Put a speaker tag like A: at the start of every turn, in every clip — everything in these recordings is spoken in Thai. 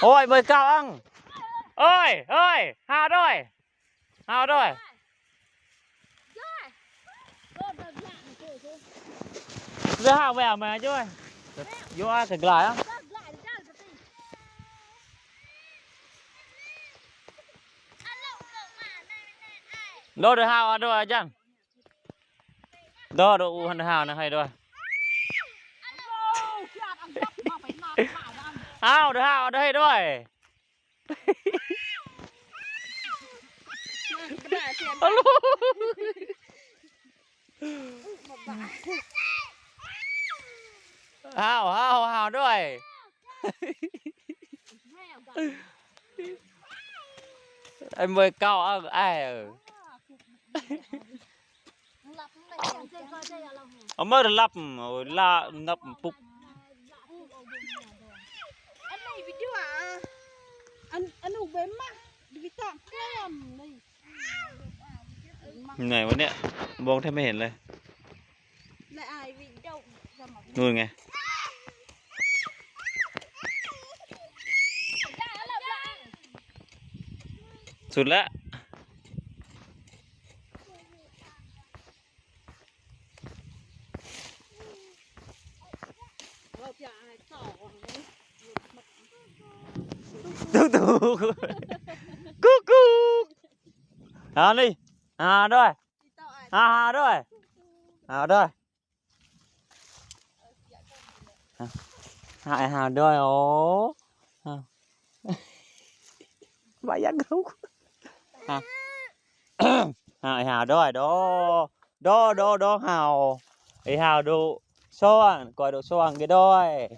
A: Ôi, mời cao ăn ơi ơi hào rồi Hào rồi Rồi hào về mà chứ ơi. Vô ai thật lại á. Đôi đôi hào à đôi à chăng? Đôi đôi hào này hay đôi à. หววมาด้วยยัวถึงหลายอ่ะโดดเดือหาวอ่ะด้วยจังโดดอูหันหาวนะให้ด้วยอ้าวเดือหาวด้วยด้วยฮัลโหลอ้าวอ้าวอ้าวด้วยไอ้เบอร์เก้าอังไอ้เออ เอา
B: anh anh ủ bếm mà bị tạm kem này
A: ไหนวะเนี่ยมองแทบไม่เห็นเลย
B: lại ai bị đâu ra mà
A: นู่นไงสุดแล้ว
B: cú cú à đi. À
A: rồi. À rồi. À rồi. Hại hà rồi ố bà giác gấu. À hại hà đôi đó
B: đó đó đó
A: hào. Ấy hào đủ xoan coi đồ xoan cái đôi.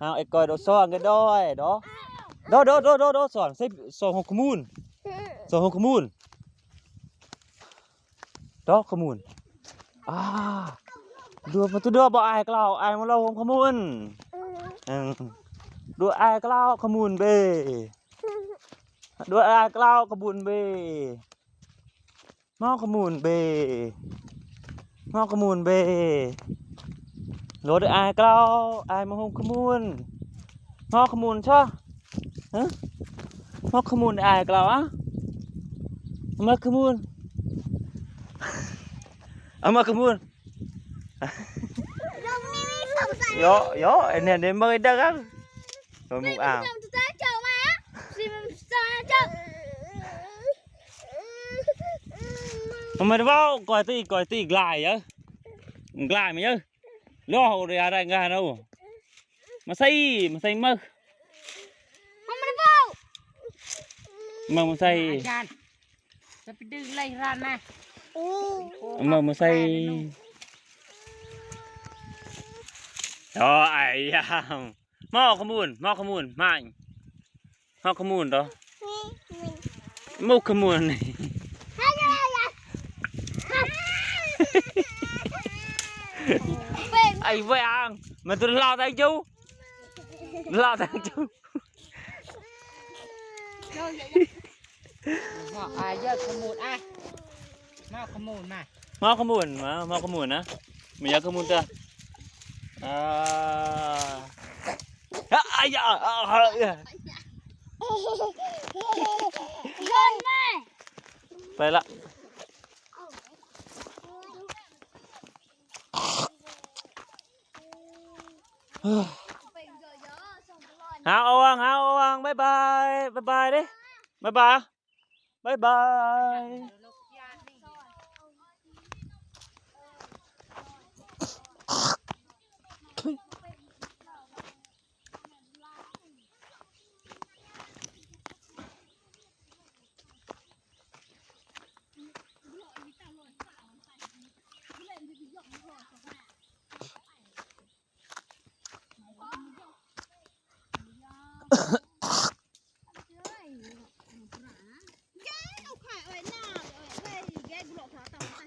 A: Hào ấy coi đồ xoan cái đôi đó ดอดอดอดอดอสอนใส่สอนหกขมูลสอนหกขมูลดอขมูลอ่าดูมาตัวดูบ่อ้ยกล่าวอ้มาเราหกขมูลดูไอ้ยกล่าวขมูลเบดูไอ้ยกล่าวขมูลเบมอขมูลเบมอขมูลเบรถอ้ยกล่าวอ้มาหกขมูลมอขมูลใช่ muốn bê rồi đùa ai cái ai mà không không muốn mau không muốn cho hả mau không muốn ai cái á mau không muốn เอามาขมูล
B: Rồng đi đi sầu sài
A: โยโยไอ้เนี่ยเดี๋ยวมือดักอะโดนมุกอ่าง
B: Rồng ta chờ mà Gì mà sao chờ
A: มันไม่ได้ว่าก่อยตีก่อยตีกลายเยอะกลายมั้ยเยอะล้อเขาเรียอะไรงานเอามาใส่มาใส่มือ มือมาใส่
C: อาจารย์จะไปดึงไล่ร้านนะ
A: มือมาใส่โอ้ไอ้ยามหม้อขมูลหม้อขมูลมาอีกหม้อขมูลต่อมุกขมูลนี่
B: Về
A: ไอ้เว้ยอ่างมันตัวลาวแต่จูลาวแต่จู
B: Rồi vậy đó
C: บอกอ่าเยอะขมูลอะมาขมูลมา
A: มาขมุนมามาขมุนนะมียาขมุนจ้ะอ่าอะอะอะอะอะ
B: Lên mẹ
A: ไปละหาเอาวางหาเอาวางบายบายบายบายดิบายบาย 拜拜。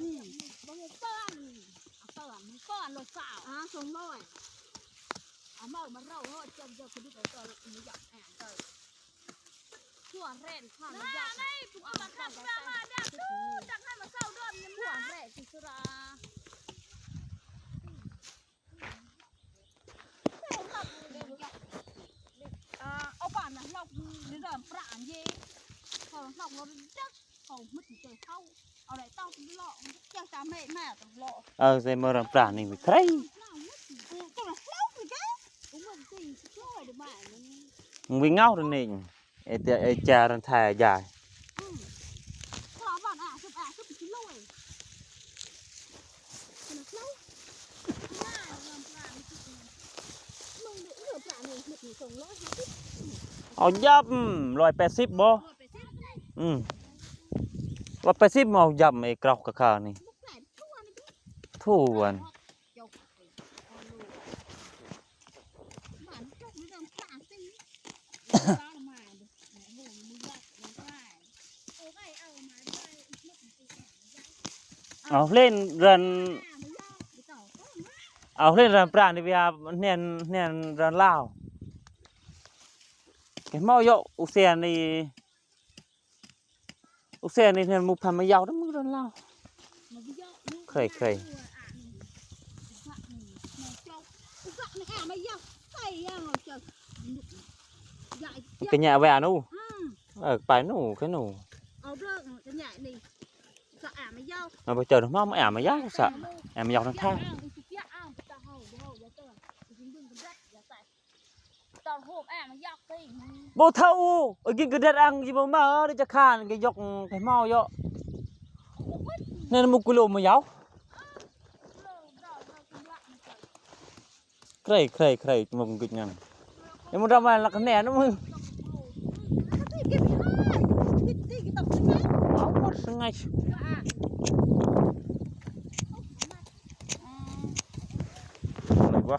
A: มบ่
B: มีป้อนเอาป้อน
A: มึงป้อนรงสปล่าอะสมน้อยเอาเมา
B: มาเร่าเฮ้ยเจ้เจ้า
A: คน
B: ที่เขาเจ
A: อไม่อยา
B: กแอบเจอ
A: ชั่วเร่นข้ามอยาก
B: ไม่ผมเอามาข้ามมามาดักดูดักให้มาเศร้าด้วยยังชั่วเร่นที่สุราเอาป่านนะเราเดินปราณเย่พอเราเราดักเขาไม่ถึงเจอเข้า
A: เออใส่มือรำปราณนี่มีใคร
B: Cái là lóc rồi chứ. Cũng là gì rồi được mà.
A: มึงวิ่งเงาตัวนี้ไอ้เจ้าไอ้จารันทายใหญ่
B: Ừ. Có bạn à, sắp à, sắp chín lôi. Cái là lóc. Mà, làm prạn thì Mừng được nửa prạn này, được nửa sống lỗi hết.
A: เอายับร้อยแปดสิบบ่
B: Rồi phải xếp cái này.
A: อืม ร้อยแปดสิบเอายับไอ้กรอกกะคานี่
B: Lúc này thua này biết.
A: ทั่วอัน
B: Chục. Con lù. Mà nó chục nó làm prạn tí. Đó là mà được. Mẹ buồn mới dậy, nó phải. Ô, cái ầu mà đây, ít mất một tí ẻn nó dậy.
A: เอาเล่นรัน
B: À, mới dậy. Cái tàu có mà.
A: เอาเล่นรันปราณนี่เวียเนียนเนียนรันลาวแกเมาเยอะอุเซียนนี่ อุเซียนนี่เนียนมุกพันมายาวทั้งมือรันลาว
B: mà bây giờ nó
A: Khởi,
B: ra
A: khởi.
B: vừa ạ này. Dạ này, màu trâu. Dạ này, à, bây giờ khởi à, ngồi chờ. Dạ,
A: มันก็ bộ thâu,
B: ở cái cái đất ăn gì mà
A: mở để cho khan
B: cái dọc cái
A: mau vô. Nên một kilo mà
B: giáo cây cây cây mà cũng kịch nhằn em muốn ra ngoài là cái nè nó mừng áo một ngày này quá.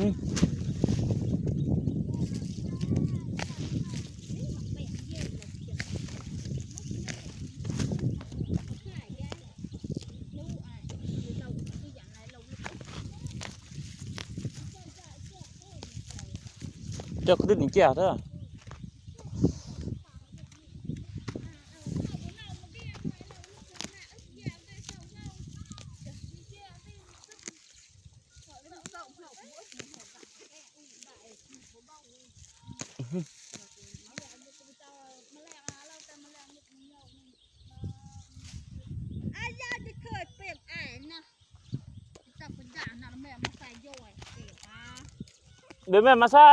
B: nhé. Cho cái đứt mình chèo thế à.
A: เดี๋
B: ย
A: วแม่มาใส่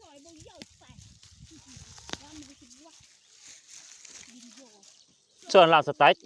B: ส่วยบงย่อยใส่แล้วมันจะคิดว่ายิงโย
A: ส่วนสไตล์